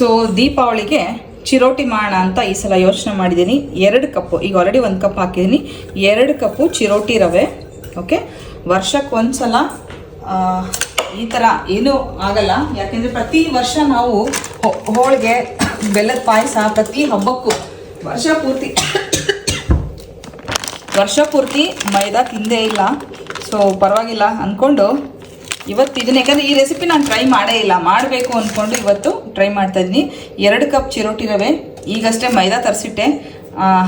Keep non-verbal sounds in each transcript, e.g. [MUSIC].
So ದೀಪಾವಳಿಗೆ ಚಿರೋಟಿ ಮಾಡೋಣ ಅಂತ ಈ ಸಲ ಯೋಚನೆ ಮಾಡಿದ್ದೀನಿ. ಎರಡು ಕಪ್ಪು, ಈಗ ಆಲ್ರೆಡಿ ಒಂದು ಕಪ್ ಹಾಕಿದ್ದೀನಿ. ಎರಡು ಕಪ್ಪು ಚಿರೋಟಿ ರವೆ ಓಕೆ ವರ್ಷಕ್ಕೆ ಒಂದು ಸಲ ಈ ಥರ ಏನೂ ಆಗಲ್ಲ. ಯಾಕೆಂದರೆ ಪ್ರತಿ ವರ್ಷ ನಾವು ಹೋಳಿಗೆ, ಬೆಲ್ಲದ ಪಾಯಸ ಪ್ರತಿ ಹಬ್ಬಕ್ಕೂ ವರ್ಷ ಪೂರ್ತಿ ವರ್ಷ ಪೂರ್ತಿ ಮೈದಾ ತಿಂದೇ ಇಲ್ಲ. ಸೊ ಪರವಾಗಿಲ್ಲ ಅಂದ್ಕೊಂಡು ಇವತ್ತು ಇದನ್ನ ಯಾಕಂದರೆ ಈ ರೆಸಿಪಿ ನಾನು ಟ್ರೈ ಮಾಡೇ ಇಲ್ಲ. ಮಾಡಬೇಕು ಅಂದ್ಕೊಂಡು ಇವತ್ತು ಟ್ರೈ ಮಾಡ್ತಾ ಇದ್ದೀನಿ. ಎರಡು ಕಪ್ ಚಿರೋಟಿ ರವೆ, ಈಗಷ್ಟೇ ಮೈದಾ ತರಿಸಿಟ್ಟೆ.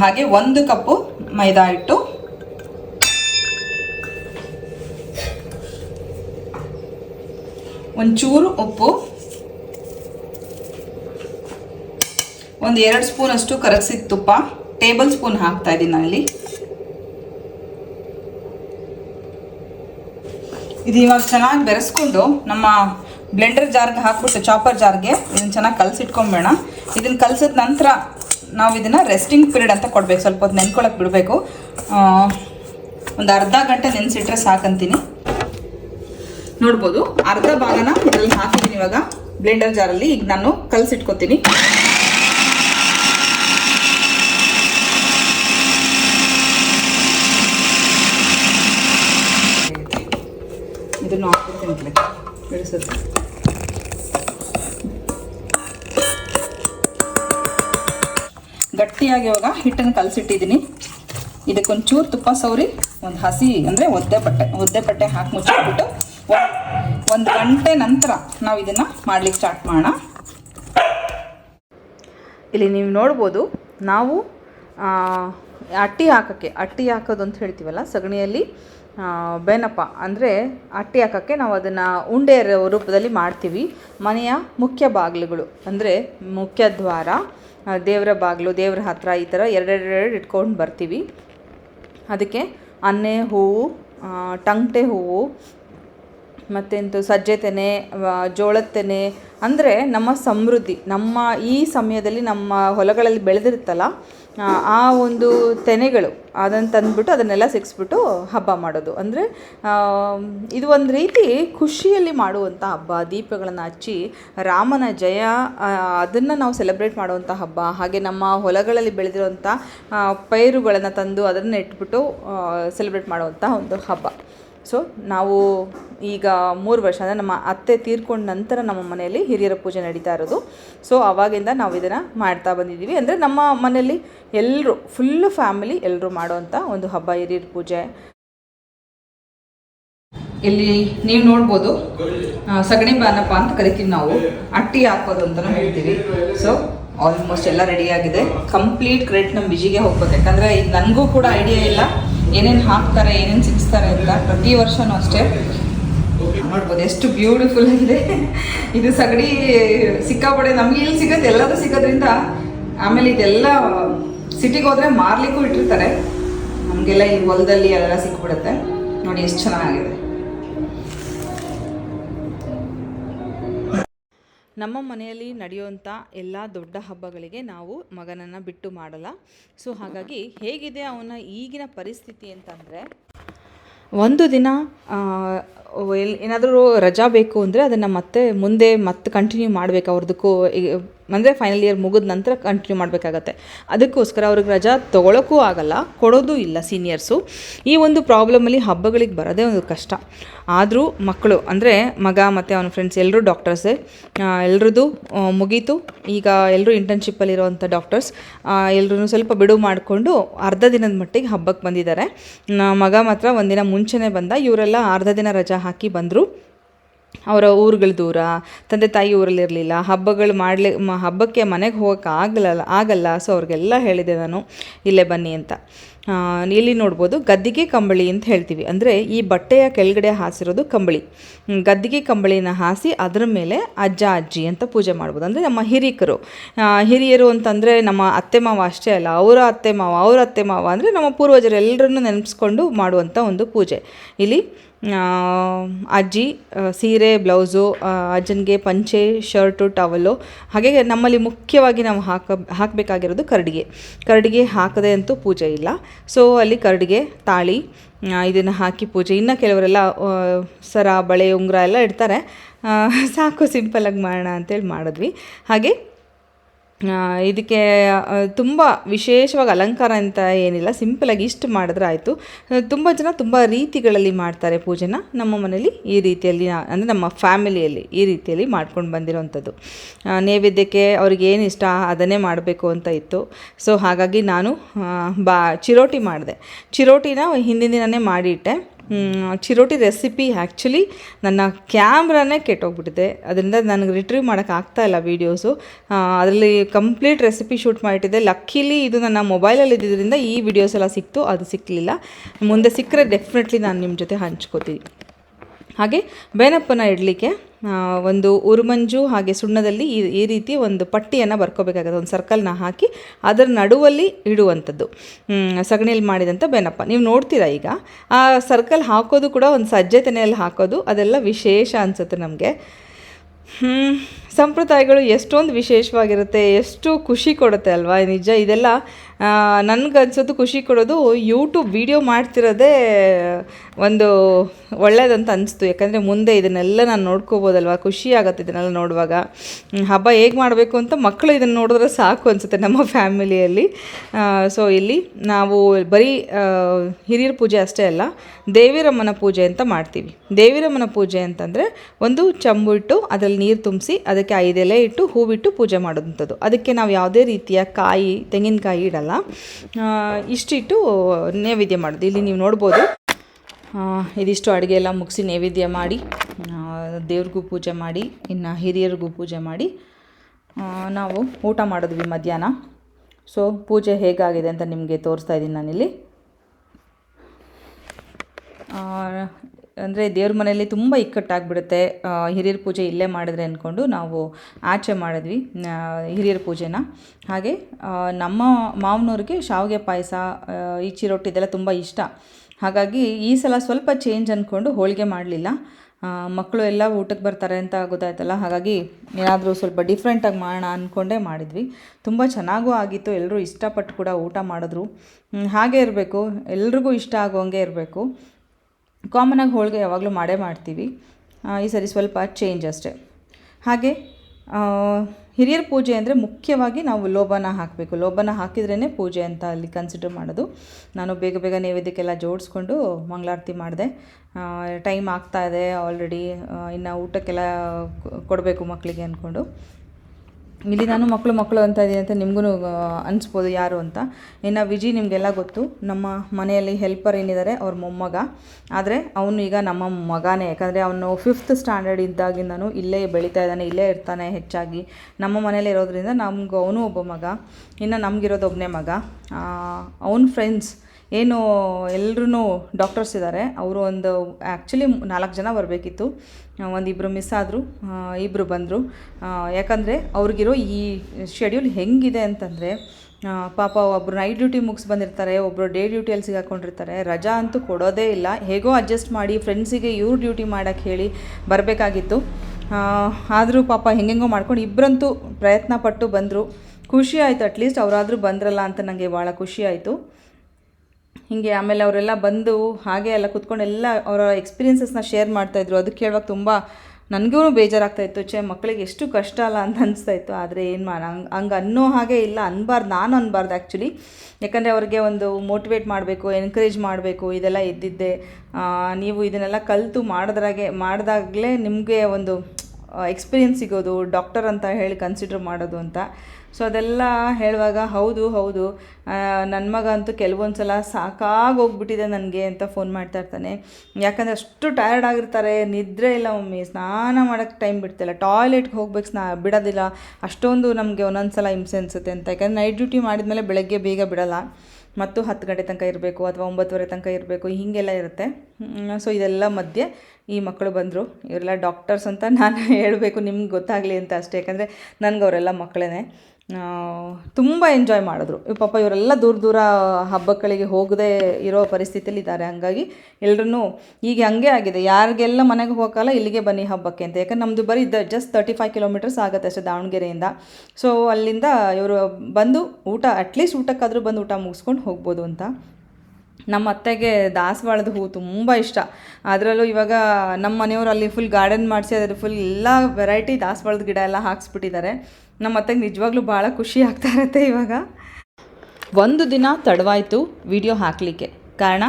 ಹಾಗೆ ಒಂದು ಕಪ್ಪು ಮೈದಾ ಹಿಟ್ಟು. ಒಂಚೂರು ಉಪ್ಪು. ಒಂದು ಎರಡು ಸ್ಪೂನ್ ಅಷ್ಟು ಕರಗಿಸಿದ ತುಪ್ಪ. ಟೇಬಲ್ ಸ್ಪೂನ್ ಹಾಕ್ತಾ ಇದ್ದೀನಿ ನಾನಿಲ್ಲಿ. ಇದು ಇವಾಗ ಚೆನ್ನಾಗಿ ಬೆರೆಸ್ಕೊಂಡು ನಮ್ಮ ಬ್ಲೆಂಡರ್ ಜಾರ್ಗೆ ಹಾಕ್ಬಿಟ್ಟು, ಚಾಪರ್ ಜಾರ್ಗೆ ಇದನ್ನು ಚೆನ್ನಾಗಿ ಕಲಸಿಟ್ಕೊಂಬೇಡ. ಇದನ್ನ ಕಲಸಿದ ನಂತರ ನಾವು ಇದನ್ನು ರೆಸ್ಟಿಂಗ್ ಪೀರಿಯಡ್ ಅಂತ ಕೊಡಬೇಕು. ಸ್ವಲ್ಪ ಹೊತ್ತು ನೆನ್ಕೊಳಕ್ಕೆ ಬಿಡಬೇಕು. ಒಂದು ಅರ್ಧ ಗಂಟೆ ನೆನೆಸಿಟ್ರೆ ಸಾಕಂತೀನಿ. ನೋಡ್ಬೋದು, ಅರ್ಧ ಭಾಗನ ಇದರಲ್ಲಿ ಹಾಕಿದ್ದೀನಿ ಇವಾಗ. ಬ್ಲೆಂಡರ್ ಜಾರಲ್ಲಿ ಈಗ ನಾನು ಕಲಸಿಟ್ಕೊತೀನಿ. ಹಾಕ್ಬಿಡ್ತೀನಿ ಬೆಳೆಸುತ್ತೆ ಗಟ್ಟಿಯಾಗಿ ಇವಾಗ ಹಿಟ್ಟನ್ನು ಕಲಸಿಟ್ಟಿದ್ದೀನಿ. ಇದಕ್ಕೊಂಚೂರು ತುಪ್ಪ ಸೌರಿ ಒಂದು ಹಸಿ, ಅಂದರೆ ಒದ್ದೆ ಬಟ್ಟೆ ಒದ್ದೆ ಬಟ್ಟೆ ಹಾಕಿ ಮುಚ್ಚಿಬಿಟ್ಟು ಒಂದು ಗಂಟೆ ನಂತರ ನಾವು ಇದನ್ನು ಮಾಡ್ಲಿಕ್ಕೆ ಸ್ಟಾರ್ಟ್ ಮಾಡೋಣ. ಇಲ್ಲಿ ನೀವು ನೋಡ್ಬೋದು, ನಾವು ಅಟ್ಟಿ ಹಾಕೋಕ್ಕೆ, ಅಟ್ಟಿ ಹಾಕೋದು ಅಂತ ಹೇಳ್ತೀವಲ್ಲ, ಸಗಣಿಯಲ್ಲಿ ಬೇನಪ್ಪ ಬೆನಪ ಅಂದರೆ ಅಟ್ಟಿ ಹಾಕೋಕ್ಕೆ ನಾವು ಅದನ್ನು ಉಂಡೆ ರೂಪದಲ್ಲಿ ಮಾಡ್ತೀವಿ. ಮನೆಯ ಮುಖ್ಯ ಬಾಗಿಲುಗಳು, ಅಂದರೆ ಮುಖ್ಯ ದ್ವಾರ ದೇವರ ಬಾಗಿಲು, ದೇವರ ಹತ್ರ ಈ ಥರ ಎರಡೆರಡೆರಡು ಇಟ್ಕೊಂಡು ಬರ್ತೀವಿ. ಅದಕ್ಕೆ ಅನ್ನೆ ಹೂವು ಟಂಗ್ಟೆ ಹೂವು ಮತ್ತೆಂತು ಸಜ್ಜೆ ತೆನೆ ಜೋಳದ ತೆನೆ. ಅಂದರೆ ನಮ್ಮ ಸಮೃದ್ಧಿ, ನಮ್ಮ ಈ ಸಮಯದಲ್ಲಿ ನಮ್ಮ ಹೊಲಗಳಲ್ಲಿ ಬೆಳೆದಿರುತ್ತಲ್ಲ ಆ, ಒಂದು ತೆನೆಗಳು ಅದನ್ನು ತಂದುಬಿಟ್ಟು ಅದನ್ನೆಲ್ಲ ಸಿಕ್ಸ್ಬಿಟ್ಟು ಹಬ್ಬ ಮಾಡೋದು. ಅಂದರೆ ಇದು ಒಂದು ರೀತಿ ಖುಷಿಯಲ್ಲಿ ಮಾಡುವಂಥ ಹಬ್ಬ. ದೀಪಗಳನ್ನು ಹಚ್ಚಿ ರಾಮನ ಜಯ ಅದನ್ನು ನಾವು ಸೆಲೆಬ್ರೇಟ್ ಮಾಡುವಂಥ ಹಬ್ಬ. ಹಾಗೆ ನಮ್ಮ ಹೊಲಗಳಲ್ಲಿ ಬೆಳೆದಿರುವಂಥ ಪೈರುಗಳನ್ನು ತಂದು ಅದನ್ನು ಇಟ್ಬಿಟ್ಟು ಸೆಲೆಬ್ರೇಟ್ ಮಾಡುವಂಥ ಒಂದು ಹಬ್ಬ. ಸೊ ನಾವು ಈಗ ಮೂರು ವರ್ಷ ಅಂದರೆ ನಮ್ಮ ಅತ್ತೆ ತೀರ್ಕೊಂಡ ನಂತರ ನಮ್ಮ ಮನೆಯಲ್ಲಿ ಹಿರಿಯರ ಪೂಜೆ ನಡೀತಾ ಇರೋದು. ಸೊ ಆವಾಗಿಂದ ನಾವು ಇದನ್ನು ಮಾಡ್ತಾ ಬಂದಿದ್ದೀವಿ. ಅಂದರೆ ನಮ್ಮ ಮನೆಯಲ್ಲಿ ಎಲ್ಲರೂ ಫುಲ್ಲು ಫ್ಯಾಮಿಲಿ ಎಲ್ಲರೂ ಮಾಡುವಂಥ ಒಂದು ಹಬ್ಬ, ಹಿರಿಯರ ಪೂಜೆ. ಇಲ್ಲಿ ನೀವು ನೋಡ್ಬೋದು ಸಗಣಿ ಬಾನಪ್ಪ ಅಂತ ಕರಿತೀವಿ ನಾವು. ಅಟ್ಟಿ ಹಾಕೋದು ಅಂತಲೂ ಹೇಳ್ತೀವಿ. ಸೊ ಆಲ್ಮೋಸ್ಟ್ ಎಲ್ಲ ರೆಡಿಯಾಗಿದೆ ಕಂಪ್ಲೀಟ್ ಕ್ರೆಡಿಟ್ ನಮ್ಮ ಬಿಜಿಗೆ ಹೋಗ್ಬೇಕು. ಯಾಕಂದರೆ ಈಗ ನನಗೂ ಕೂಡ ಐಡಿಯಾ ಇಲ್ಲ. ಏನೇನು ಹಾಕ್ತಾರೆ, ಏನೇನು ಸಿಗಿಸ್ತಾರೆ ಅಂತ ಪ್ರತಿ ವರ್ಷನೂ ಅಷ್ಟೇ. ನೋಡ್ಬೋದು, ಎಷ್ಟು ಬ್ಯೂಟಿಫುಲ್ ಆಗಿದೆ. ಇದು ಸಗಡಿ ಸಿಕ್ಕಾಪಡೆ ನಮಗೆ ಇಲ್ಲಿ ಸಿಗುತ್ತೆ ಎಲ್ಲದೂ ಸಿಗೋದ್ರಿಂದ. ಆಮೇಲೆ ಇದೆಲ್ಲ ಸಿಟಿಗೆ ಹೋದರೆ ಮಾರ್ಲಿಕ್ಕೂ ಇಟ್ಟಿರ್ತಾರೆ. ನಮಗೆಲ್ಲ ಈ ಹೊಲದಲ್ಲಿ ಎಲ್ಲ ಸಿಕ್ಬಿಡುತ್ತೆ. ನೋಡಿ, ಎಷ್ಟು ಚೆನ್ನಾಗಿದೆ. ನಮ್ಮ ಮನೆಯಲ್ಲಿ ನಡೆಯುವಂಥ ಎಲ್ಲ ದೊಡ್ಡ ಹಬ್ಬಗಳಿಗೆ ನಾವು ಮಗನನ್ನು ಬಿಟ್ಟು ಮಾಡಲ್ಲ. ಸೊ, ಹಾಗಾಗಿ ಹೇಗಿದೆ ಅವನ ಈಗಿನ ಪರಿಸ್ಥಿತಿ ಅಂತಂದರೆ, ಒಂದು ದಿನ ಎಲ್, ಏನಾದರೂ ರಜಾ ಬೇಕು ಅಂದರೆ ಅದನ್ನು ಮತ್ತೆ ಮುಂದೆ ಮತ್ತೆ ಕಂಟಿನ್ಯೂ ಮಾಡಬೇಕು ಅವ್ರದಕ್ಕೂ ಅಂದರೆ ಫೈನಲ್ ಇಯರ್ ಮುಗಿದ ನಂತರ ಕಂಟಿನ್ಯೂ ಮಾಡಬೇಕಾಗತ್ತೆ. ಅದಕ್ಕೋಸ್ಕರ ಅವ್ರಿಗೆ ರಜಾ ತೊಗೊಳಕ್ಕೂ ಆಗಲ್ಲ, ಕೊಡೋದು ಇಲ್ಲ ಸೀನಿಯರ್ಸು ಈ ಒಂದು ಪ್ರಾಬ್ಲಮಲ್ಲಿ ಹಬ್ಬಗಳಿಗೆ ಬರೋದೇ ಒಂದು ಕಷ್ಟ. ಆದರೂ ಮಕ್ಕಳು ಅಂದರೆ ಮಗ ಮತ್ತು ಅವನ ಫ್ರೆಂಡ್ಸ್ ಎಲ್ಲರೂ ಡಾಕ್ಟರ್ಸೇ ಎಲ್ರದ್ದು ಮುಗೀತು. ಈಗ ಎಲ್ಲರೂ ಇಂಟರ್ನ್ಶಿಪ್ಪಲ್ಲಿರುವಂಥ ಡಾಕ್ಟರ್ಸ್ ಎಲ್ಲರೂ ಸ್ವಲ್ಪ ಬಿಡುವು ಮಾಡಿಕೊಂಡು ಅರ್ಧ ದಿನದ ಮಟ್ಟಿಗೆ ಹಬ್ಬಕ್ಕೆ ಬಂದಿದ್ದಾರೆ. ಮಗ ಮಾತ್ರ ಒಂದಿನ ಮುಂಚೆನೇ ಬಂದ, ಇವರೆಲ್ಲ ಅರ್ಧ ದಿನ ರಜಾ ಹಾಕಿ ಬಂದರು. ಅವರ ಊರುಗಳು ದೂರ, ತಂದೆ ತಾಯಿ ಊರಲ್ಲಿರಲಿಲ್ಲ, ಹಬ್ಬಗಳು ಮಾಡಲಿ, ಮ, ಹಬ್ಬಕ್ಕೆ ಮನೆಗೆ ಹೋಗೋಕೆ ಆಗಲ್ಲ ಆಗಲ್ಲ. ಸೊ ಅವ್ರಿಗೆಲ್ಲ ಹೇಳಿದೆ ನಾನು, ಇಲ್ಲೇ ಬನ್ನಿ ಅಂತ. ಇಲ್ಲಿ ನೋಡ್ಬೋದು, ಗದ್ದಿಗೆ ಕಂಬಳಿ ಅಂತ ಹೇಳ್ತೀವಿ. ಅಂದರೆ ಈ ಬಟ್ಟೆಯ ಕೆಳಗಡೆ ಹಾಸಿರೋದು ಕಂಬಳಿ. ಗದ್ದಿಗೆ ಕಂಬಳಿನ ಹಾಸಿ ಅದರ ಮೇಲೆ ಅಜ್ಜ, ಅಜ್ಜಿ ಅಂತ ಪೂಜೆ ಮಾಡ್ಬೋದು. ಅಂದರೆ ನಮ್ಮ ಹಿರಿಕರು. ಹಿರಿಯರು ಅಂತಂದರೆ ನಮ್ಮ ಅತ್ತೆ ಮಾವ ಅಷ್ಟೇ ಅಲ್ಲ, ಅವರ ಅತ್ತೆ ಮಾವ, ಅವರ ಅತ್ತೆ ಮಾವ. ಅಂದರೆ ನಮ್ಮ ಪೂರ್ವಜರೆಲ್ಲರನ್ನು ನೆನಪಿಸ್ಕೊಂಡು ಮಾಡುವಂಥ ಒಂದು ಪೂಜೆ. ಇಲ್ಲಿ ಅಜ್ಜಿ ಸೀರೆ, ಬ್ಲೌಸು ಅಜ್ಜನಿಗೆ ಪಂಚೆ, ಶರ್ಟು, ಟವಲು. ಹಾಗೆ ನಮ್ಮಲ್ಲಿ ಮುಖ್ಯವಾಗಿ ನಾವು ಹಾಕ, ಹಾಕಬೇಕಾಗಿರೋದು ಕರಡಿಗೆ. ಕರಡಿಗೆ ಹಾಕದೆ ಅಂತೂ ಪೂಜೆ ಇಲ್ಲ. ಸೊ ಅಲ್ಲಿ ಕರಡಿಗೆ ತಾಳಿ ಇದನ್ನು ಹಾಕಿ ಪೂಜೆ. ಇನ್ನು ಕೆಲವರೆಲ್ಲ ಸರ, ಬಳೆ, ಉಂಗುರ ಎಲ್ಲ ಇಡ್ತಾರೆ. ಸಾಕು ಸಿಂಪಲಾಗಿ ಮಾಡೋಣ ಅಂತೇಳಿ ಮಾಡಿದ್ವಿ. ಹಾಗೆ ಇದಕ್ಕೆ ತುಂಬ ವಿಶೇಷವಾಗಿ ಅಲಂಕಾರ ಅಂತ ಏನಿಲ್ಲ ಸಿಂಪಲಾಗಿ ಇಷ್ಟು ಮಾಡಿದ್ರೆ ಆಯಿತು. ತುಂಬ ಜನ ತುಂಬ ರೀತಿಗಳಲ್ಲಿ ಮಾಡ್ತಾರೆ ಪೂಜೆನ. ನಮ್ಮ ಮನೇಲಿ ಈ ರೀತಿಯಲ್ಲಿ, ಅಂದರೆ ನಮ್ಮ ಫ್ಯಾಮಿಲಿಯಲ್ಲಿ ಈ ರೀತಿಯಲ್ಲಿ ಮಾಡ್ಕೊಂಡು ಬಂದಿರೋವಂಥದ್ದು ನೈವೇದ್ಯಕ್ಕೆ ಅವ್ರಿಗೆ ಏನು ಇಷ್ಟ ಅದನ್ನೇ ಮಾಡಬೇಕು ಅಂತ ಇತ್ತು. ಸೊ ಹಾಗಾಗಿ ನಾನು ಬಾ, ಚಿರೋಟಿ ಮಾಡಿದೆ. ಚಿರೋಟಿನ ಹಿಂದಿನ ದಿನವೇ ಮಾಡಿಟ್ಟೆ. ಚಿರೋಟಿ ರೆಸಿಪಿ ಆ್ಯಕ್ಚುಲಿ ನನ್ನ ಕ್ಯಾಮ್ರಾನೇ ಕೆಟ್ಟೋಗ್ಬಿಟ್ಟಿದೆ. ಅದರಿಂದ ನನಗೆ ರಿಟ್ರೀವ್ ಮಾಡೋಕ್ಕೆ ಆಗ್ತಾ ಇಲ್ಲ ವೀಡಿಯೋಸು ಅದರಲ್ಲಿ ಕಂಪ್ಲೀಟ್ ರೆಸಿಪಿ ಶೂಟ್ ಮಾಡಿಟ್ಟಿದೆ ಲಕ್ಕಿಲಿ ಇದು ನನ್ನ ಮೊಬೈಲಲ್ಲಿ ಇದ್ದಿದ್ದರಿಂದ ಈ ವಿಡಿಯೋಸ್ ಎಲ್ಲ ಸಿಕ್ತು, ಅದು ಸಿಕ್ಕಲಿಲ್ಲ ಮುಂದೆ ಸಿಕ್ಕರೆ ಡೆಫಿನೆಟ್ಲಿ ನಾನು ನಿಮ್ಮ ಜೊತೆ ಹಂಚ್ಕೋತೀನಿ. ಹಾಗೆ ಬೇನಪ್ಪನ ಇಡಲಿಕ್ಕೆ ಒಂದು ಉರುಮಂಜು ಹಾಗೆ ಸುಣ್ಣದಲ್ಲಿ ಈ ಈ ರೀತಿ ಒಂದು ಪಟ್ಟಿಯನ್ನು ಬರ್ಕೋಬೇಕಾಗುತ್ತೆ, ಒಂದು ಸರ್ಕಲ್ನ ಹಾಕಿ ಅದರ ನಡುವಲ್ಲಿ ಇಡುವಂಥದ್ದು. ಸಗಣಿಯಲ್ಲಿ ಮಾಡಿದಂಥ ಬೇನಪ್ಪ. ನೀವು ನೋಡ್ತೀರಾ ಈಗ, ಆ ಸರ್ಕಲ್ ಹಾಕೋದು ಕೂಡ ಒಂದು ಸಜ್ಜೆತನೆಯಲ್ಲಿ ಹಾಕೋದು, ಅದೆಲ್ಲ ವಿಶೇಷ ಅನಿಸುತ್ತೆ ನಮಗೆ. ಸಂಪ್ರದಾಯಗಳು ಎಷ್ಟೊಂದು ವಿಶೇಷವಾಗಿರುತ್ತೆ, ಎಷ್ಟು ಖುಷಿ ಕೊಡುತ್ತೆ ಅಲ್ವಾ? ನಿಜ ಇದೆಲ್ಲ ನನಗನ್ಸೋದು ಖುಷಿ ಕೊಡೋದು ಯೂಟ್ಯೂಬ್ ವಿಡಿಯೋ ಮಾಡ್ತಿರೋದೇ ಒಂದು ಒಳ್ಳೆಯದಂತ ಅನಿಸ್ತು. ಯಾಕಂದರೆ ಮುಂದೆ ಇದನ್ನೆಲ್ಲ ನಾನು ನೋಡ್ಕೋಬೋದಲ್ವ? ಖುಷಿ ಆಗುತ್ತೆ ಇದನ್ನೆಲ್ಲ ನೋಡುವಾಗ. ಹಬ್ಬ ಹೇಗೆ ಮಾಡಬೇಕು ಅಂತ ಮಕ್ಕಳು ಇದನ್ನು ನೋಡಿದ್ರೆ ಸಾಕು ಅನಿಸುತ್ತೆ ನಮ್ಮ ಫ್ಯಾಮಿಲಿಯಲ್ಲಿ. ಸೊ ಇಲ್ಲಿ ನಾವು ಬರೀ ಹಿರಿಯರ ಪೂಜೆ ಅಷ್ಟೇ ಅಲ್ಲ, ದೇವಿರಮ್ಮನ ಪೂಜೆ ಅಂತ ಮಾಡ್ತೀವಿ. ದೇವಿರಮ್ಮನ ಪೂಜೆ ಅಂತಂದರೆ ಒಂದು ಚಂಬು ಇಟ್ಟು ಅದರಲ್ಲಿ ನೀರು ತುಂಬಿಸಿ ಅದಕ್ಕೆ ಐದೆಲೆ ಇಟ್ಟು ಹೂವಿಟ್ಟು ಪೂಜೆ ಮಾಡೋದಂಥದ್ದು ಅದಕ್ಕೆ ನಾವು ಯಾವುದೇ ರೀತಿಯ ಕಾಯಿ, ತೆಂಗಿನಕಾಯಿ ಇಡಲ್ಲ. ಇಷ್ಟಿಟ್ಟು ನೈವೇದ್ಯ ಮಾಡೋದು. ಇಲ್ಲಿ ನೀವು ನೋಡ್ಬೋದು. ಇದಿಷ್ಟು ಅಡುಗೆ ಎಲ್ಲ ಮುಗಿಸಿ ನೈವೇದ್ಯ ಮಾಡಿ ದೇವ್ರಿಗೂ ಪೂಜೆ ಮಾಡಿ, ಇನ್ನು ಹಿರಿಯರಿಗೂ ಪೂಜೆ ಮಾಡಿ ನಾವು ಊಟ ಮಾಡಿದ್ವಿ ಮಧ್ಯಾಹ್ನ. ಸೊ ಪೂಜೆ ಹೇಗಾಗಿದೆ ಅಂತ ನಿಮಗೆ ತೋರಿಸ್ತಾ ಇದ್ದೀನಿ ನಾನಿಲ್ಲಿ. ಅಂದರೆ ದೇವ್ರ ಮನೆಯಲ್ಲಿ ತುಂಬ ಇಕ್ಕಟ್ಟಾಗ್ಬಿಡುತ್ತೆ. ಹಿರಿಯರ ಪೂಜೆ ಇಲ್ಲೇ ಮಾಡಿದ್ರೆ ಅಂದ್ಕೊಂಡು ನಾವು ಆಚೆ ಮಾಡಿದ್ವಿ ಹಿರಿಯರ ಪೂಜೆನ. ಹಾಗೆ ನಮ್ಮ ಮಾವನವ್ರಿಗೆ ಶಾವಿಗೆ ಪಾಯಸ ಈ ರೊಟ್ಟಿ ಇದೆಲ್ಲ ತುಂಬ ಇಷ್ಟ. ಹಾಗಾಗಿ ಈ ಸಲ ಸ್ವಲ್ಪ ಚೇಂಜ್ ಅಂದ್ಕೊಂಡು ಹೋಳಿಗೆ ಮಾಡಲಿಲ್ಲ. ಮಕ್ಕಳು ಎಲ್ಲ ಊಟಕ್ಕೆ ಬರ್ತಾರೆ ಅಂತ ಗೊತ್ತಾಯ್ತಲ್ಲ, ಹಾಗಾಗಿ ಏನಾದರೂ ಸ್ವಲ್ಪ ಡಿಫ್ರೆಂಟಾಗಿ ಮಾಡೋಣ ಅಂದ್ಕೊಂಡೇ ಮಾಡಿದ್ವಿ. ತುಂಬ ಚೆನ್ನಾಗೂ ಆಗಿತ್ತು ಎಲ್ಲರೂ ಇಷ್ಟಪಟ್ಟು ಕೂಡ ಊಟ ಮಾಡಿದ್ರು. ಹಾಗೆ ಇರಬೇಕು, ಎಲ್ರಿಗೂ ಇಷ್ಟ ಆಗೋಂಗೆ ಇರಬೇಕು. ಕಾಮನಾಗಿ ಹೋಳಿಗೆ ಯಾವಾಗಲೂ ಮಾಡೇ ಮಾಡ್ತೀವಿ. ಈ ಸರಿ ಸ್ವಲ್ಪ ಚೇಂಜ್ ಅಷ್ಟೇ. ಹಾಗೆ ಹಿರಿಯರ ಪೂಜೆ ಅಂದರೆ ಮುಖ್ಯವಾಗಿ ನಾವು ಲೋಬನ ಹಾಕಬೇಕು. ಲೋಬನ ಹಾಕಿದ್ರೇ ಪೂಜೆ ಅಂತ ಅಲ್ಲಿ ಕನ್ಸಿಡರ್ ಮಾಡೋದು. ನಾನು ಬೇಗ ಬೇಗ ನೈವೇದ್ಯಕ್ಕೆಲ್ಲ ಜೋಡಿಸ್ಕೊಂಡು ಮಂಗಳಾರತಿ ಮಾಡಿದೆ. ಟೈಮ್ ಆಗ್ತಾ ಇದೆ ಆಲ್ರೆಡಿ ಇನ್ನು ಊಟಕ್ಕೆಲ್ಲ ಕೊಡಬೇಕು ಮಕ್ಕಳಿಗೆ ಅಂದ್ಕೊಂಡು ಇಲ್ಲಿ ನಾನು ಮಕ್ಕಳು ಮಕ್ಕಳು ಅಂತ ಇದ್ದೀನಿ ಅಂತ ನಿಮಗೂ ಅನಿಸ್ಬೋದು ಯಾರು ಅಂತ. ಇನ್ನು ವಿಜಿ ನಿಮಗೆಲ್ಲ ಗೊತ್ತು. ನಮ್ಮ ಮನೆಯಲ್ಲಿ ಹೆಲ್ಪರ್ ಏನಿದ್ದಾರೆ ಅವ್ರ ಮೊಮ್ಮಗ. ಆದರೆ ಅವನು ಈಗ ನಮ್ಮ ಮಗನೇ. ಯಾಕಂದರೆ ಅವನು ಫಿಫ್ತ್ ಸ್ಟ್ಯಾಂಡರ್ಡ್ ಇದ್ದಾಗಿಂದನೂ ಇಲ್ಲೇ ಬೆಳೀತಾ ಇದ್ದಾನೆ, ಇಲ್ಲೇ ಇರ್ತಾನೆ ಹೆಚ್ಚಾಗಿ. ನಮ್ಮ ಮನೇಲಿ ಇರೋದ್ರಿಂದ ನಮ್ಗೆ ಅವನು ಒಬ್ಬ ಮಗ, ಇನ್ನು ನಮಗಿರೋದು ಒಬ್ಬನೇ ಮಗ. ಅವನ ಫ್ರೆಂಡ್ಸ್ ಏನು ಎಲ್ಲರೂ ಡಾಕ್ಟರ್ಸ್ ಇದ್ದಾರೆ ಅವರು ಒಂದು ಆ್ಯಕ್ಚುಲಿ ನಾಲ್ಕು ಜನ ಬರಬೇಕಿತ್ತು. ಒಂದಿಬ್ಬರು ಮಿಸ್ ಆದರು ಇಬ್ಬರು ಬಂದರು. ಯಾಕಂದರೆ ಅವ್ರಿಗಿರೋ ಈ ಶೆಡ್ಯೂಲ್ ಹೆಂಗಿದೆ ಅಂತಂದರೆ ಪಾಪ ಒಬ್ಬರು ನೈಟ್ ಡ್ಯೂಟಿ ಮುಗಿಸ್ ಬಂದಿರ್ತಾರೆ ಒಬ್ಬರು ಡೇ ಡ್ಯೂಟಿಯಲ್ಲಿ ಸಿಗಾಕೊಂಡಿರ್ತಾರೆ. ರಜಾ ಅಂತೂ ಕೊಡೋದೇ ಇಲ್ಲ. ಹೇಗೋ ಅಡ್ಜಸ್ಟ್ ಮಾಡಿ ಫ್ರೆಂಡ್ಸಿಗೆ ಇವ್ರು ಡ್ಯೂಟಿ ಮಾಡೋಕ್ಕೆ ಹೇಳಿ ಬರಬೇಕಾಗಿತ್ತು. ಆದರೂ ಪಾಪ ಹೆಂಗೆಂಗೋ ಮಾಡ್ಕೊಂಡು ಇಬ್ಬರಂತೂ ಪ್ರಯತ್ನ ಪಟ್ಟು ಬಂದರು. ಖುಷಿ ಆಯಿತು ಅಟ್ಲೀಸ್ಟ್ ಅವರಾದರೂ ಬಂದ್ರಲ್ಲ ಅಂತ ನನಗೆ ಭಾಳ ಖುಷಿ ಆಯಿತು. ಹೀಗೆ ಆಮೇಲೆ ಅವರೆಲ್ಲ ಬಂದು ಹಾಗೆ ಎಲ್ಲ ಕುತ್ಕೊಂಡು ಎಲ್ಲ ಅವರ ಎಕ್ಸ್ಪೀರಿಯೆನ್ಸಸ್ನ ಶೇರ್ ಮಾಡ್ತಾಯಿದ್ರು ಅದು ಕೇಳುವಾಗ ತುಂಬ ನನಗೂ ಬೇಜಾರಾಗ್ತಾಯಿತ್ತು ಛೇ ಮಕ್ಕಳಿಗೆ ಎಷ್ಟು ಕಷ್ಟ ಅಲ್ಲ ಅಂತ ಅನಿಸ್ತಾ ಇತ್ತು. ಆದರೆ ಏನು ಮಾಡ, ಹಂಗೆ ಹಂಗೆ ಅನ್ನೋ ಹಾಗೆ ಇಲ್ಲ, ಅನ್ಬಾರ್ದು, ನಾನು ಅನ್ಬಾರ್ದು ಆ್ಯಕ್ಚುಲಿ ಯಾಕಂದರೆ ಅವ್ರಿಗೆ ಒಂದು ಮೋಟಿವೇಟ್ ಮಾಡಬೇಕು ಎನ್ಕರೇಜ್ ಮಾಡಬೇಕು, ಇದೆಲ್ಲ ಇದ್ದಿದ್ದೆ. ನೀವು ಇದನ್ನೆಲ್ಲ ಕಲಿತು ಮಾಡಿದ್ರಾಗೆ, ಮಾಡಿದಾಗಲೇ ನಿಮಗೆ ಒಂದು ಎಕ್ಸ್ಪೀರಿಯನ್ಸ್ ಸಿಗೋದು ಡಾಕ್ಟರ್ ಅಂತ ಹೇಳಿ ಕನ್ಸಿಡರ್ ಮಾಡೋದು ಅಂತ. ಸೊ ಅದೆಲ್ಲ ಹೇಳುವಾಗ, ಹೌದು ಹೌದು. ನನ್ನ ಮಗ ಅಂತೂ ಕೆಲವೊಂದು ಸಲ ಸಾಕಾಗಿ ಹೋಗ್ಬಿಟ್ಟಿದೆ ನನಗೆ ಅಂತ ಫೋನ್ ಮಾಡ್ತಾ ಇರ್ತಾನೆ. ಯಾಕಂದರೆ ಅಷ್ಟು ಟಯರ್ಡ್ ಆಗಿರ್ತಾರೆ, ನಿದ್ರೆ ಇಲ್ಲ ಮಮ್ಮಿ. ಸ್ನಾನ ಮಾಡೋಕ್ಕೆ ಟೈಮ್ ಬಿಡ್ತಿಲ್ಲ ಟಾಯ್ಲೆಟ್ಗೆ ಹೋಗ್ಬೇಕು, ಸ್ನಾ, ಬಿಡೋದಿಲ್ಲ. ಅಷ್ಟೊಂದು ನಮಗೆ ಒಂದೊಂದು ಸಲ ಹಿಂಸೆ ಅನಿಸುತ್ತೆ ಅಂತ. ಯಾಕಂದರೆ ನೈಟ್ ಡ್ಯೂಟಿ ಮಾಡಿದ್ಮೇಲೆ ಬೆಳಗ್ಗೆ ಬೇಗ ಬಿಡೋಲ್ಲ. ಮತ್ತು ಹತ್ತು ಗಂಟೆ ತನಕ ಇರಬೇಕು ಅಥವಾ ಒಂಬತ್ತುವರೆ ತನಕ ಇರಬೇಕು. ಹೀಗೆಲ್ಲ ಇರುತ್ತೆ. ಸೊ ಇದೆಲ್ಲ ಮಧ್ಯೆ ಈ ಮಕ್ಕಳು ಬಂದರು. ಇವರೆಲ್ಲ ಡಾಕ್ಟರ್ಸ್ ಅಂತ ನಾನು [LAUGHS] ಹೇಳಬೇಕು ನಿಮ್ಗೆ ಗೊತ್ತಾಗಲಿ ಅಂತ ಅಷ್ಟೇ. ಯಾಕಂದರೆ ನನಗೆ ಅವರೆಲ್ಲ ಮಕ್ಕಳೇ ತುಂಬ ಎಂಜಾಯ್ ಮಾಡಿದ್ರು. ಪಾಪ ಇವರೆಲ್ಲ ದೂರ ದೂರ ಹಬ್ಬಗಳಿಗೆ ಹೋಗದೆ ಇರೋ ಪರಿಸ್ಥಿತಿಯಲ್ಲಿ ಇದ್ದಾರೆ. ಹಂಗಾಗಿ ಎಲ್ರೂ ಈಗ ಹಂಗೆ ಆಗಿದೆ. ಯಾರಿಗೆಲ್ಲ ಮನೆಗೆ ಹೋಗಲ್ಲ ಇಲ್ಲಿಗೆ ಬನ್ನಿ ಹಬ್ಬಕ್ಕೆ ಅಂತ. ಯಾಕಂದ್ರೆ ನಮ್ಮದು ಬರೀ the just thirty five kilometres ಆಗುತ್ತೆ ಅಷ್ಟೇ ದಾವಣಗೆರೆಯಿಂದ. ಸೊ ಅಲ್ಲಿಂದ ಇವರು ಬಂದು ಊಟ ಅಟ್ಲೀಸ್ಟ್ ಊಟಕ್ಕಾದರೂ ಬಂದು ಊಟ ಮುಗಿಸ್ಕೊಂಡು ಹೋಗ್ಬೋದು ಅಂತ. ನಮ್ಮ ಅತ್ತೆಗೆ ದಾಸವಾಳದ ಹೂವು ತುಂಬ ಇಷ್ಟ. ಅದರಲ್ಲೂ ಇವಾಗ ನಮ್ಮ ಮನೆಯವರು ಅಲ್ಲಿ ಫುಲ್ ಗಾರ್ಡನ್ ಮಾಡಿಸಿ, ಅದರಲ್ಲಿ ಫುಲ್ ಎಲ್ಲ ವೆರೈಟಿ ದಾಸವಾಳದ ಗಿಡ ಎಲ್ಲ ಹಾಕ್ಸ್ಬಿಟ್ಟಿದ್ದಾರೆ. ನಮ್ಮ ನಿಜವಾಗ್ಲೂ ಭಾಳ ಖುಷಿ ಆಗ್ತಾ ಇರುತ್ತೆ ಇವಾಗ. ಒಂದು ದಿನ ತಡವಾಯಿತು ವಿಡಿಯೋ ಹಾಕಲಿಕ್ಕೆ. ಕಾರಣ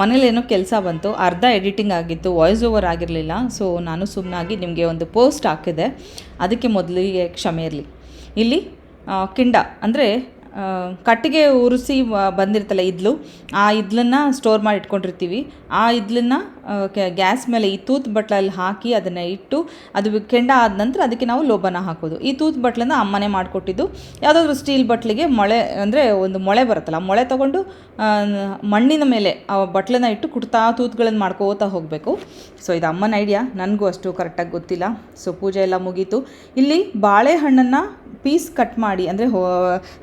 ಮನೇಲೇನೋ ಕೆಲಸ ಬಂತು, ಅರ್ಧ ಎಡಿಟಿಂಗ್ ಆಗಿತ್ತು, ವಾಯ್ಸ್ ಓವರ್ ಆಗಿರಲಿಲ್ಲ, ಸೊ ನಾನು ಸುಮ್ಮನಾಗಿ ನಿಮಗೆ ಒಂದು ಪೋಸ್ಟ್ ಹಾಕಿದೆ. ಅದಕ್ಕೆ ಮೊದಲಿಗೆ ಕ್ಷಮೆ ಇರಲಿ. ಇಲ್ಲಿ ಕಿಂಡ, ಅಂದರೆ ಕಟ್ಟಿಗೆ ಉರಿಸಿ ಬಂದಿರ್ತಲ್ಲ ಇದ್ಲು, ಆ ಇದ್ಲನ್ನು ಸ್ಟೋರ್ ಮಾಡಿ ಇಟ್ಕೊಂಡಿರ್ತೀವಿ. ಆ ಇದ್ಲನ್ನು ಗ್ಯಾಸ್ ಮೇಲೆ ಈ ತೂತ್ ಬಟ್ಲಲ್ಲಿ ಹಾಕಿ ಅದನ್ನು ಇಟ್ಟು ಅದು ಕೆಂಡ ಆದ ನಂತರ ಅದಕ್ಕೆ ನಾವು ಲೋಬನ ಹಾಕೋದು. ಈ ತೂತ್ ಬಟ್ಲನ್ನು ಅಮ್ಮನೇ ಮಾಡಿಕೊಟ್ಟಿದ್ದು. ಯಾವುದಾದ್ರು ಸ್ಟೀಲ್ ಬಟ್ಲಿಗೆ ಮೊಳೆ ಅಂದರೆ ಒಂದು ಮೊಳೆ ಬರುತ್ತಲ್ಲ, ಮೊಳೆ ತೊಗೊಂಡು ಮಣ್ಣಿನ ಮೇಲೆ ಆ ಬಟ್ಲನ್ನ ಇಟ್ಟು ಕುಡ್ತಾ ತೂತ್ಗಳನ್ನು ಮಾಡ್ಕೋತಾ ಹೋಗಬೇಕು. ಸೊ ಇದು ಅಮ್ಮನ ಐಡಿಯಾ ನನಗೂ ಅಷ್ಟು ಕರೆಕ್ಟಾಗಿ ಗೊತ್ತಿಲ್ಲ. ಸೊ ಪೂಜೆ ಎಲ್ಲ ಮುಗೀತು. ಇಲ್ಲಿ ಬಾಳೆಹಣ್ಣನ್ನು ಪೀಸ್ ಕಟ್ ಮಾಡಿ, ಅಂದರೆ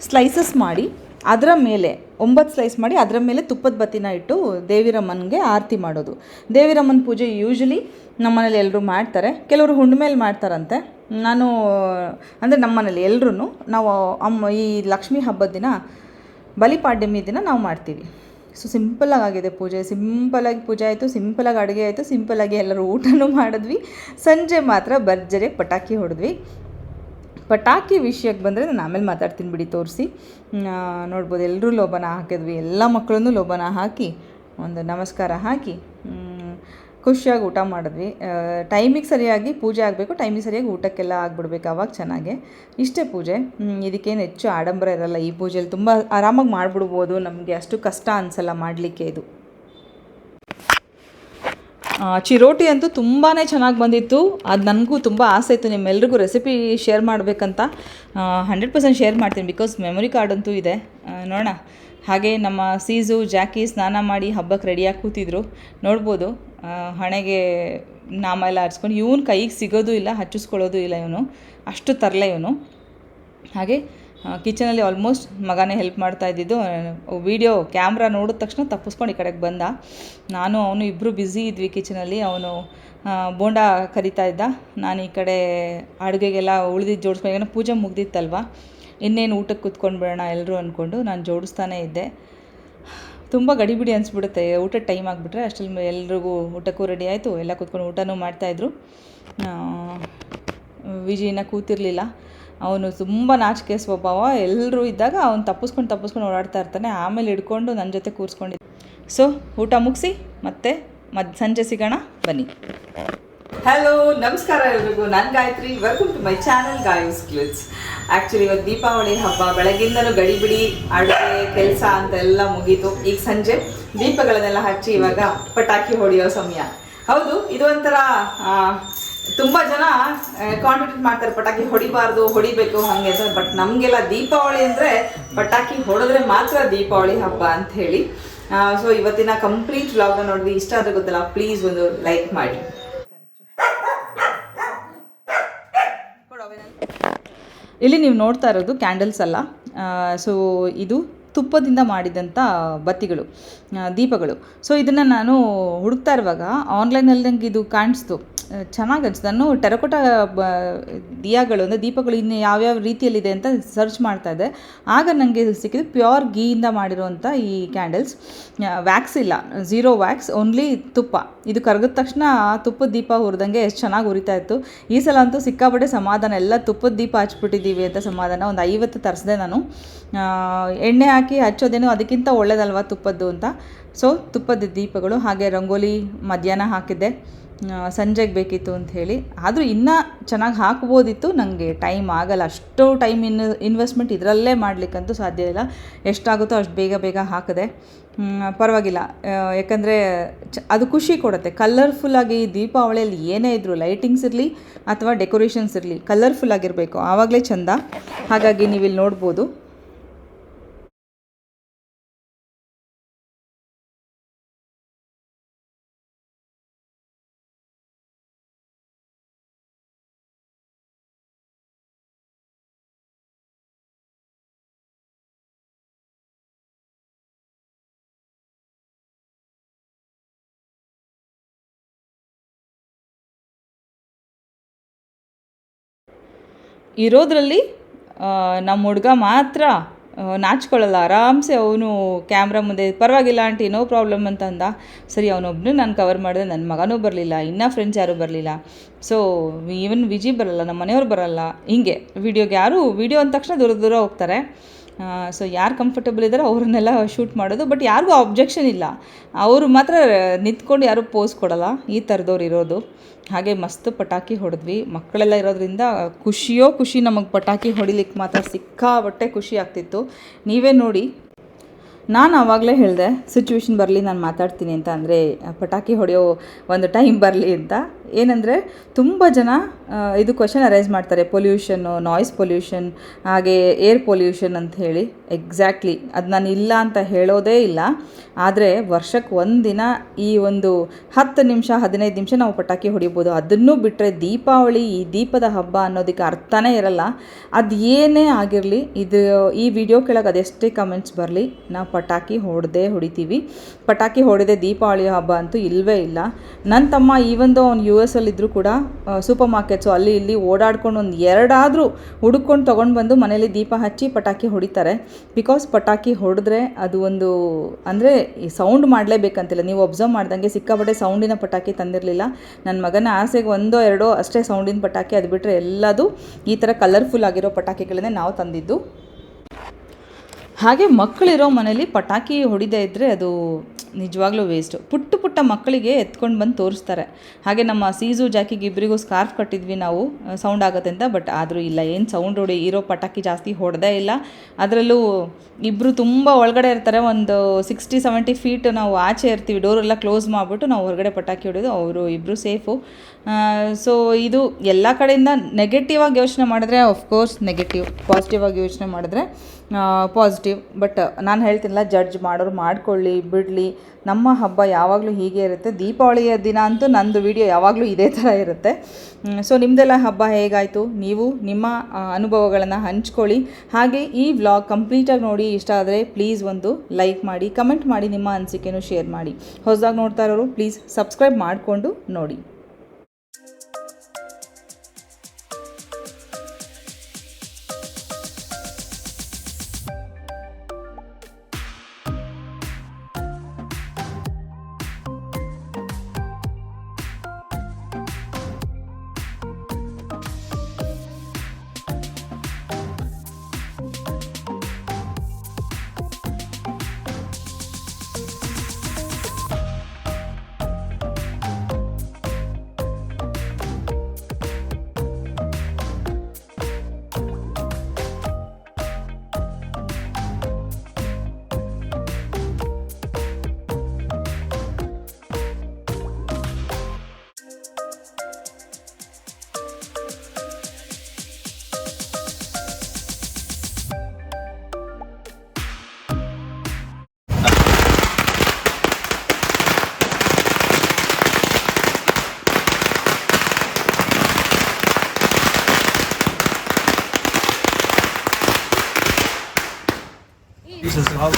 ಸ್ಲೈಸಸ್ ಮಾಡಿ ಅದರ ಮೇಲೆ, ಒಂಬತ್ತು ಸ್ಲೈಸ್ ಮಾಡಿ ಅದರ ಮೇಲೆ ತುಪ್ಪದ ಬತ್ತಿನ ಇಟ್ಟು ದೇವಿರಮ್ಮನಿಗೆ ಆರತಿ ಮಾಡೋದು. ದೇವಿರಮ್ಮನ ಪೂಜೆ ಯೂಶ್ವಲಿ ನಮ್ಮನೇಲಿ ಎಲ್ಲರೂ ಮಾಡ್ತಾರೆ. ಕೆಲವರು ಹುಣ್ಣಿಮೇಲೆ ಮಾಡ್ತಾರಂತೆ. ನಾನು, ಅಂದರೆ ನಮ್ಮನೇಲಿ ಎಲ್ಲರೂ ನಾವು ಅಮ್ಮ, ಈ ಲಕ್ಷ್ಮೀ ಹಬ್ಬದ ದಿನ ಬಲಿಪಾಡ್ಯಮಿ ದಿನ ನಾವು ಮಾಡ್ತೀವಿ. ಸೊ ಸಿಂಪಲ್ಲಾಗಿ ಆಗಿದೆ ಪೂಜೆ. ಸಿಂಪಲಾಗಿ ಪೂಜೆ ಆಯಿತು ಸಿಂಪಲಾಗಿ ಅಡುಗೆ ಆಯಿತು ಸಿಂಪಲಾಗಿ ಎಲ್ಲರೂ ಊಟನೂ ಮಾಡಿದ್ವಿ. ಸಂಜೆ ಮಾತ್ರ ಭರ್ಜರಿಯಾಗಿ ಪಟಾಕಿ ಹೊಡೆದ್ವಿ. ಪಟಾಕಿ ವಿಷಯಕ್ಕೆ ಬಂದರೆ ನಾನು ಆಮೇಲೆ ಮಾತಾಡ್ತೀನಿ ಬಿಡಿ, ತೋರಿಸಿ. ನೋಡ್ಬೋದು ಎಲ್ಲರೂ ಲೋಬನ ಹಾಕಿದ್ವಿ. ಎಲ್ಲ ಮಕ್ಕಳನ್ನು ಲೋಬನ ಹಾಕಿ, ಒಂದು ನಮಸ್ಕಾರ ಹಾಕಿ ಖುಷಿಯಾಗಿ ಊಟ ಮಾಡಿದ್ವಿ. ಟೈಮಿಗೆ ಸರಿಯಾಗಿ ಪೂಜೆ ಆಗಬೇಕು ಟೈಮಿಗೆ ಸರಿಯಾಗಿ ಊಟಕ್ಕೆಲ್ಲ ಆಗಿಬಿಡ್ಬೇಕು ಅವಾಗ ಚೆನ್ನಾಗೆ. ಇಷ್ಟೇ ಪೂಜೆ. ಇದಕ್ಕೇನು ಹೆಚ್ಚು ಆಡಂಬರ ಇರಲ್ಲ. ಈ ಪೂಜೆಯಲ್ಲಿ ತುಂಬ ಆರಾಮಾಗಿ ಮಾಡಿಬಿಡ್ಬೋದು. ನಮಗೆ ಅಷ್ಟು ಕಷ್ಟ ಅನಿಸಲ್ಲ ಮಾಡಲಿಕ್ಕೆ ಇದು. ಚಿರೋಟಿ ಅಂತೂ ತುಂಬಾ ಚೆನ್ನಾಗಿ ಬಂದಿತ್ತು. ಅದು ನನಗೂ ತುಂಬ ಆಸೆ ಇತ್ತು. ನಿಮ್ಮೆಲ್ರಿಗೂ ರೆಸಿಪಿ ಶೇರ್ ಮಾಡಬೇಕಂತ. ಹಂಡ್ರೆಡ್ ಪರ್ಸೆಂಟ್ ಶೇರ್ ಮಾಡ್ತೀನಿ ಬಿಕಾಸ್ ಮೆಮೊರಿ ಕಾರ್ಡ್ ಅಂತೂ ಇದೆ. ನೋಡೋಣ. ಹಾಗೆ ನಮ್ಮ ಸೀಸು, ಜಾಕಿ ಸ್ನಾನ ಮಾಡಿ ಹಬ್ಬಕ್ಕೆ ರೆಡಿಯಾಗಿ ಕೂತಿದ್ರು. ನೋಡ್ಬೋದು. ಹಣೆಗೆ ನಾಮ ಎಲ್ಲ ಆರಿಸ್ಕೊಂಡು. ಇವನು ಕೈಗೆ ಸಿಗೋದು ಇಲ್ಲ, ಹಚ್ಚಿಸ್ಕೊಳ್ಳೋದು ಇಲ್ಲ ಇವನು. ಅಷ್ಟು ತರಲೆ ಇವನು. ಹಾಗೆ ಕಿಚನಲ್ಲಿ ಆಲ್ಮೋಸ್ಟ್ ಮಗನೇ ಹೆಲ್ಪ್ ಮಾಡ್ತಾ ಇದ್ದಿದ್ದು. ವಿಡಿಯೋ ಕ್ಯಾಮ್ರಾ ನೋಡಿದ ತಕ್ಷಣ ತಪ್ಪಿಸ್ಕೊಂಡು ಈ ಕಡೆಗೆ ಬಂದ. ನಾನು, ಅವನು ಇಬ್ಬರು ಬ್ಯುಸಿ ಇದ್ವಿ ಕಿಚನಲ್ಲಿ. ಅವನು ಬೋಂಡ ಕರಿತಾ ಇದ್ದ. ನಾನು ಈ ಕಡೆ ಅಡುಗೆಗೆಲ್ಲ ಉಳಿದಿದ್ದು ಜೋಡಿಸ್ಕೊಂಡು ಏನೋ ಪೂಜೆ ಮುಗ್ದಿತ್ತಲ್ವ? ಇನ್ನೇನು ಊಟಕ್ಕೆ ಕೂತ್ಕೊಂಡು ಬಿಡೋಣ ಎಲ್ಲರೂ ಅಂದ್ಕೊಂಡು ನಾನು ಜೋಡಿಸ್ತಾನೇ ಇದ್ದೆ. ತುಂಬ ಗಡಿಬಿಡಿ ಅನಿಸ್ಬಿಡುತ್ತೆ. ಊಟದ ಟೈಮ್ ಆಗಿಬಿಟ್ರೆ ಅಷ್ಟರಲ್ಲಿ ಎಲ್ರಿಗೂ ಊಟಕ್ಕೂ ರೆಡಿ ಆಯಿತು. ಎಲ್ಲ ಕೂತ್ಕೊಂಡು ಊಟನೂ ಮಾಡ್ತಾಯಿದ್ರು ವಿಜಿನ ಕೂತಿರಲಿಲ್ಲ. ಅವನು ತುಂಬ ನಾಚಿಕೆ ಸ್ವಭಾವ ಎಲ್ಲರೂ ಇದ್ದಾಗ ಅವನು ತಪ್ಪಿಸ್ಕೊಂಡು ತಪ್ಪಿಸ್ಕೊಂಡು ಓಡಾಡ್ತಾ ಇರ್ತಾನೆ, ಆಮೇಲೆ ಹಿಡ್ಕೊಂಡು ನನ್ನ ಜೊತೆ ಕೂರಿಸ್ಕೊಂಡಿದ್ದೆ ಸೊ ಊಟ ಮುಗಿಸಿ, ಮತ್ತೆ ಮದ್, ಸಂಜೆ ಸಿಗೋಣ, ಬನ್ನಿ. ಹಲೋ ನಮಸ್ಕಾರ ಎಲ್ರಿಗೂ. ನಾನು Gayathri. Welcome to my channel Gayas clips actually ಇವತ್ತು ದೀಪಾವಳಿ ಹಬ್ಬ. ಬೆಳಗ್ಗಿಂದನೂ ಗಡಿಬಿಡಿ, ಅಡುಗೆ, ಕೆಲಸ ಅಂತೆಲ್ಲ ಮುಗೀತು. ಈಗ ಸಂಜೆ. ದೀಪಗಳನ್ನೆಲ್ಲ ಹಚ್ಚಿ ಇವಾಗ ಪಟಾಕಿ ಹೊಡೆಯೋ ಸಮಯ. ಹೌದು, ಇದು ಒಂಥರ ತುಂಬ ಜನ ಕಾಂಟ್ರಿಬ್ಯೂಟ್ ಮಾಡ್ತಾರೆ, ಪಟಾಕಿ ಹೊಡಿಬಾರ್ದು, ಹೊಡಿಬೇಕು ಹಂಗೆ ಅಂತ. ಬಟ್ ನಮಗೆಲ್ಲ ದೀಪಾವಳಿ ಅಂದರೆ ಪಟಾಕಿ ಹೊಡೆದ್ರೆ ಮಾತ್ರ ದೀಪಾವಳಿ ಹಬ್ಬ ಅಂತ ಹೇಳಿ. ಸೊ ಇವತ್ತಿನ ಕಂಪ್ಲೀಟ್ ವ್ಲಾಗ್ನ ನೋಡಿದ್ವಿ ಇಷ್ಟ ಆದ್ರೆ ಗೊತ್ತಲ್ಲ ಪ್ಲೀಸ್ ಒಂದು ಲೈಕ್ ಮಾಡಿ. ಇಲ್ಲಿ ನೀವು ನೋಡ್ತಾ ಇರೋದು ಕ್ಯಾಂಡಲ್ಸ್ ಅಲ್ಲ. ಸೊ ಇದು ತುಪ್ಪದಿಂದ ಮಾಡಿದಂಥ ಬತ್ತಿಗಳು ದೀಪಗಳು. ಸೊ ಇದನ್ನು ನಾನು ಹುಡುಕ್ತಾ ಇರುವಾಗ ಆನ್ಲೈನಲ್ಲಿ ನಂಗೆ ಇದು ಕಾಣಿಸ್ತು. ಚೆನ್ನಾಗಿ ಅನಿಸ್ತು ನಾನು ಟೆರಕೋಟ ದಿಯಾಗಳು ಅಂದರೆ ದೀಪಗಳು ಇನ್ನು ಯಾವ್ಯಾವ ರೀತಿಯಲ್ಲಿದೆ ಅಂತ ಸರ್ಚ್ ಮಾಡ್ತಾ ಇದ್ದೆ ಆಗ ನನಗೆ ಸಿಕ್ಕಿದ್ದು ಪ್ಯೂರ್ ಗೀಯಿಂದ ಮಾಡಿರುವಂಥ ಈ ಕ್ಯಾಂಡಲ್ಸ್ ವ್ಯಾಕ್ಸ್ ಇಲ್ಲ. ಝೀರೋ ವ್ಯಾಕ್ಸ್ ಓನ್ಲಿ ತುಪ್ಪ. ಇದು ಕರಗಿದ ತಕ್ಷಣ ತುಪ್ಪದ ದೀಪ ಹುರಿದಂಗೆ ಎಷ್ಟು ಚೆನ್ನಾಗಿ ಉರಿತಾ ಇತ್ತು. ಈ ಸಲ ಅಂತೂ ಸಿಕ್ಕಾಪಟ್ಟೆ ಸಮಾಧಾನ. ಎಲ್ಲ ತುಪ್ಪದ ದೀಪ ಹಚ್ಬಿಟ್ಟಿದ್ದೀವಿ ಅಂತ ಸಮಾಧಾನ. ಒಂದು ಐವತ್ತು ತರಿಸಿದೆ ನಾನು. ಎಣ್ಣೆ ಹಾಕಿ ಹಚ್ಚೋದೇನು ಅದಕ್ಕಿಂತ ಒಳ್ಳೇದಲ್ವ ತುಪ್ಪದ್ದು ಅಂತ. ಸೊ ತುಪ್ಪದ ದೀಪಗಳು ಹಾಗೆ ರಂಗೋಲಿ, ಮಧ್ಯಾಹ್ನ ಹಾಕಿದ್ದೆ. ಸಂಜೆಗೆ ಬೇಕಿತ್ತು ಅಂತ ಹೇಳಿ. ಆದರೂ ಇನ್ನೂ ಚೆನ್ನಾಗಿ ಹಾಕ್ಬೋದಿತ್ತು. ನನಗೆ ಟೈಮ್ ಆಗಲ್ಲ. ಅಷ್ಟು ಟೈಮ್ ಇನ್ ಇನ್ವೆಸ್ಟ್ಮೆಂಟ್ ಇದರಲ್ಲೇ ಮಾಡಲಿಕ್ಕಂತೂ ಸಾಧ್ಯ ಇಲ್ಲ. ಎಷ್ಟಾಗುತ್ತೋ ಅಷ್ಟು ಬೇಗ ಬೇಗ ಹಾಕಿದೆ. ಪರವಾಗಿಲ್ಲ. ಯಾಕಂದರೆ ಚ, ಅದು ಖುಷಿ ಕೊಡುತ್ತೆ. ಕಲರ್ಫುಲ್ಲಾಗಿ ದೀಪಾವಳಿಯಲ್ಲಿ ಏನೇ ಇದ್ದರೂ ಲೈಟಿಂಗ್ಸ್ ಇರಲಿ ಅಥವಾ ಡೆಕೋರೇಷನ್ಸ್ ಇರಲಿ ಕಲರ್ಫುಲ್ ಆಗಿರಬೇಕು. ಆವಾಗಲೇ ಚೆಂದ. ಹಾಗಾಗಿ ನೀವಿಲ್ಲಿ ನೋಡ್ಬೋದು. ಇರೋದ್ರಲ್ಲಿ ನಮ್ಮ ಹುಡುಗ ಮಾತ್ರ ನಾಚ್ಕೊಳ್ಳಲ್ಲ. ಆರಾಮ್ಸೆ ಅವನು ಕ್ಯಾಮ್ರಾ ಮುಂದೆ, ಪರವಾಗಿಲ್ಲ ಆಂಟಿ, ನೋ ಪ್ರಾಬ್ಲಮ್ ಅಂತ ಅಂದ ಸರಿ ಅವನೊಬ್ಬನು ನಾನು ಕವರ್ ಮಾಡಿದೆ ನನ್ನ ಮಗನೂ ಬರಲಿಲ್ಲ, ಇನ್ನೂ ಫ್ರೆಂಡ್ಸ್ ಯಾರೂ ಬರಲಿಲ್ಲ. ಸೊ ಈವನ್ ವಿಜಿ ಬರಲ್ಲ ನಮ್ಮ ಮನೆಯವ್ರು ಬರಲ್ಲ. ಹಿಂಗೆ ವೀಡಿಯೋಗೆ ಯಾರು ವೀಡಿಯೋ ಅಂದ ತಕ್ಷಣ ದೂರ ದೂರ ಹೋಗ್ತಾರೆ. ಸೊ ಯಾರು ಕಂಫರ್ಟಬಲ್ ಇದ್ದಾರೆ ಅವ್ರನ್ನೆಲ್ಲ ಶೂಟ್ ಮಾಡೋದು ಬಟ್ ಯಾರಿಗೂ ಅಬ್ಜೆಕ್ಷನ್ ಇಲ್ಲ. ಅವರು ಮಾತ್ರ ನಿಂತ್ಕೊಂಡು ಯಾರೂ ಪೋಸ್ ಕೊಡಲ್ಲ, ಈ ಥರದವ್ರು ಇರೋದು. ಹಾಗೆ ಮಸ್ತ್ ಪಟಾಕಿ ಹೊಡೆದ್ವಿ. ಮಕ್ಕಳೆಲ್ಲ ಇರೋದ್ರಿಂದ ಖುಷಿಯೋ ಖುಷಿ ನಮಗೆ ಪಟಾಕಿ ಹೊಡಿಲಿಕ್ಕೆ ಮಾತ್ರ ಸಿಕ್ಕಾಬಟ್ಟೆ ಖುಷಿ ಆಗ್ತಿತ್ತು. ನೀವೇ ನೋಡಿ. ನಾನು ಆವಾಗಲೇ ಹೇಳಿದೆ ಸಿಚುವೇಶನ್ ಬರಲಿ, ನಾನು ಮಾತಾಡ್ತೀನಿ ಅಂತ. ಅಂದರೆ ಪಟಾಕಿ ಹೊಡೆಯೋ ಒಂದು ಟೈಮ್ ಬರಲಿ ಅಂತ. ಏನಂದರೆ ತುಂಬ ಜನ ಇದು ಕ್ವಶನ್ ಅರೈಸ್ ಮಾಡ್ತಾರೆ. ಪೊಲ್ಯೂಷನ್ನು ನಾಯ್ಸ್ ಪೊಲ್ಯೂಷನ್ ಹಾಗೆ ಏರ್ ಪೊಲ್ಯೂಷನ್ ಅಂತ ಹೇಳಿ. ಎಕ್ಸಾಕ್ಟ್ಲಿ ಅದು ನಾನು ಇಲ್ಲ ಅಂತ ಹೇಳೋದೇ ಇಲ್ಲ. ಆದರೆ ವರ್ಷಕ್ಕೆ ಒಂದಿನ ಈ ಒಂದು ಹತ್ತು ನಿಮಿಷ, ಹದಿನೈದು ನಿಮಿಷ ನಾವು ಪಟಾಕಿ ಹೊಡಿಬೋದು. ಅದನ್ನು ಬಿಟ್ಟರೆ ದೀಪಾವಳಿ, ಈ ದೀಪದ ಹಬ್ಬ ಅನ್ನೋದಕ್ಕೆ ಅರ್ಥನೇ ಇರಲ್ಲ. ಅದು ಏನೇ ಆಗಿರಲಿ, ಇದು ಈ ವಿಡಿಯೋ ಕೆಳಗೆ ಅದೆಷ್ಟೇ ಕಮೆಂಟ್ಸ್ ಬರಲಿ, ನಾವು ಪಟಾಕಿ ಹೊಡೆದೇ ಹೊಡಿತೀವಿ. ಪಟಾಕಿ ಹೊಡೆದೇ ದೀಪಾವಳಿ ಹಬ್ಬ ಅಂತೂ ಇಲ್ಲವೇ ಇಲ್ಲ. ನನ್ನ ತಮ್ಮ ಈವೊಂದು ಅವ್ನು ಯು ಎಸ್ ಅಲ್ಲಿದ್ದರೂ ಕೂಡ ಸೂಪರ್ ಮಾರ್ಕೆಟ್ಸು ಅಲ್ಲಿ ಇಲ್ಲಿ ಓಡಾಡ್ಕೊಂಡು ಒಂದು ಎರಡಾದರೂ ಹುಡುಕೊಂಡು ತೊಗೊಂಡು ಬಂದು ಮನೇಲಿ ದೀಪ ಹಚ್ಚಿ ಪಟಾಕಿ ಹೊಡಿತಾರೆ. ಬಿಕಾಸ್ ಪಟಾಕಿ ಹೊಡೆದ್ರೆ ಅದು ಒಂದು, ಅಂದರೆ ಸೌಂಡ್ ಮಾಡಲೇಬೇಕಂತಿಲ್ಲ. ನೀವು ಒಬ್ಸರ್ವ್ ಮಾಡ್ದಂಗೆ ಸಿಕ್ಕಾಪಟ್ಟೆ ಸೌಂಡಿನ ಪಟಾಕಿ ತಂದಿರಲಿಲ್ಲ. ನನ್ನ ಮಗನ ಆಸೆಗೆ ಒಂದೋ ಎರಡೋ ಅಷ್ಟೇ ಸೌಂಡಿನ ಪಟಾಕಿ, ಅದು ಬಿಟ್ಟರೆ ಎಲ್ಲದು ಈ ಥರ ಕಲರ್ಫುಲ್ ಆಗಿರೋ ಪಟಾಕಿಗಳನ್ನೇ ನಾವು ತಂದಿದ್ದು. ಹಾಗೆ ಮಕ್ಕಳಿರೋ ಮನೇಲಿ ಪಟಾಕಿ ಹೊಡಿದೇ ಇದ್ದರೆ ಅದು ನಿಜವಾಗ್ಲೂ ವೇಸ್ಟು ಪುಟ್ಟ ಪುಟ್ಟ ಮಕ್ಕಳಿಗೆ ಎತ್ಕೊಂಡು ಬಂದು ತೋರಿಸ್ತಾರೆ. ಹಾಗೆ ನಮ್ಮ ಸೀಸು ಜಾಕಿಗೆ ಇಬ್ಬರಿಗೂ ಸ್ಕಾರ್ಫ್ ಕಟ್ಟಿದ್ವಿ ನಾವು ಸೌಂಡ್ ಆಗುತ್ತೆ ಅಂತ ಬಟ್ ಆದರೂ ಇಲ್ಲ, ಏನು ಸೌಂಡ್ ಹೊಡಿ ಇರೋ ಪಟಾಕಿ ಜಾಸ್ತಿ ಹೊಡೆದೇ ಇಲ್ಲ. ಅದರಲ್ಲೂ ಇಬ್ಬರು ತುಂಬ ಒಳಗಡೆ ಇರ್ತಾರೆ, ಒಂದು ಸಿಕ್ಸ್ಟಿ ಸೆವೆಂಟಿ ಫೀಟ್ ನಾವು ಆಚೆ ಇರ್ತೀವಿ ಡೋರೆಲ್ಲ ಕ್ಲೋಸ್ ಮಾಡಿಬಿಟ್ಟು ನಾವು ಹೊರಗಡೆ ಪಟಾಕಿ ಹೊಡೆದು ಅವರು ಇಬ್ಬರು ಸೇಫು. ಸೊ ಇದು ಎಲ್ಲ ಕಡೆಯಿಂದ ನೆಗೆಟಿವ್ ಆಗಿ ಯೋಚನೆ ಮಾಡಿದ್ರೆ ಕೋರ್ಸ್ ನೆಗೆಟಿವ್ ಪಾಸಿಟಿವ್ ಆಗಿ ಯೋಚನೆ ಮಾಡಿದ್ರೆ ಪಾಸಿಟಿವ್ ಬಟ್ ನಾನು ಹೇಳ್ತೀನಲ್ಲ ಜಡ್ಜ್ ಮಾಡೋರು ಮಾಡ್ಕೊಳ್ಳಿ, ಬಿಡಲಿ. ನಮ್ಮ ಹಬ್ಬ ಯಾವಾಗಲೂ ಹೀಗೆ ಇರುತ್ತೆ. ದೀಪಾವಳಿಯ ದಿನ ಅಂತೂ ನಂದು ವಿಡಿಯೋ ಯಾವಾಗಲೂ ಇದೇ ಥರ ಇರುತ್ತೆ. ಸೊ ನಿಮ್ಮದೆಲ್ಲ ಹಬ್ಬ ಹೇಗಾಯಿತು? ನೀವು ನಿಮ್ಮ ಅನುಭವಗಳನ್ನು ಹಂಚ್ಕೊಳ್ಳಿ. ಹಾಗೆ ಈ ವ್ಲಾಗ್ ಕಂಪ್ಲೀಟಾಗಿ ನೋಡಿ ಇಷ್ಟ ಆದರೆ ಪ್ಲೀಸ್ ಒಂದು ಲೈಕ್ ಮಾಡಿ ಕಮೆಂಟ್ ಮಾಡಿ, ನಿಮ್ಮ ಅನಿಸಿಕೆನೂ ಶೇರ್ ಮಾಡಿ. ಹೊಸದಾಗಿ ನೋಡ್ತಾ ಇರೋರು ಪ್ಲೀಸ್ ಸಬ್ಸ್ಕ್ರೈಬ್ ಮಾಡಿಕೊಂಡು ನೋಡಿ. 一是好？